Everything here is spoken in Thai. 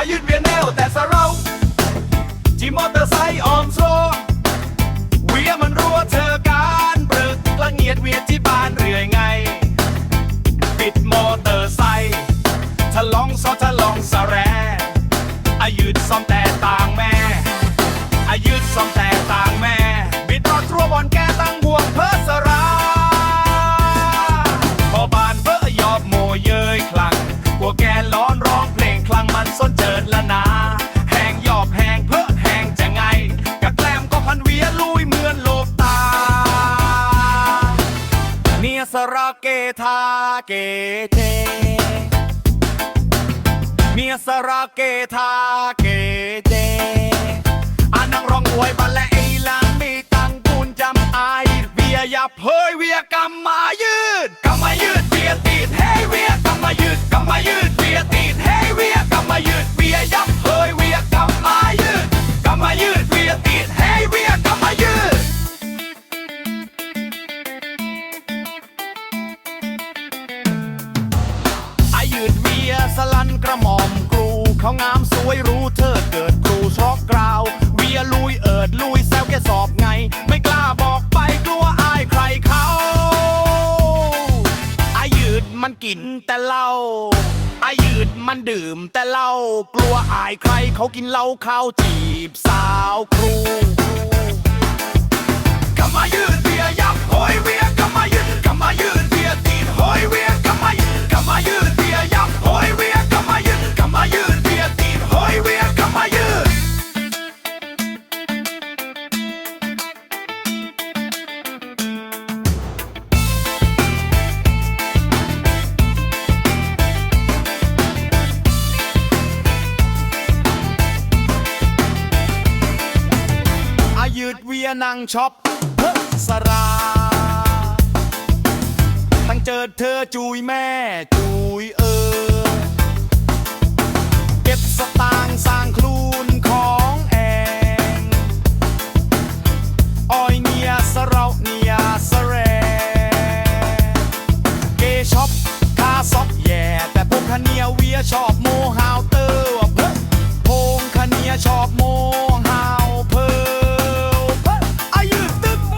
อายุดเวียนแนวแต่สเราจีมอเตอร์ไซค์ออมโซเวียมันรัวเธอการเบิกละเงียดเวียที่บ้านเรื่อยไง ปิดมอเตอร์ไซค์ทะลองซอทะลองสแรอายุดซ่อมแต่ ยสระเกทาเกเทเมียสระเกทาเกเทอานังร้องอวยบันและไอ้ล เขางามสวยรู้เธอเกิดครูชอกกราว เวียลุยเอิดลุยแซวแกสอบไง ไม่กล้าบอกไปกลัวอายใครเขาอายืดมันกินแต่เหล้าอายืดมันดื่มแต่เหล้ากลัวอายใครเขากินเหล้าข้าวจีบสาวครู ยนางช็อปสรา ตั้งเจอเธอจุยแม่จุยเออ เก็บสตางค์สร้างคลูนของแองอ้อยเนียสเราเนียสแรเกช็อปคาซอปแย่แต่พวกทเนียเวียชอบโม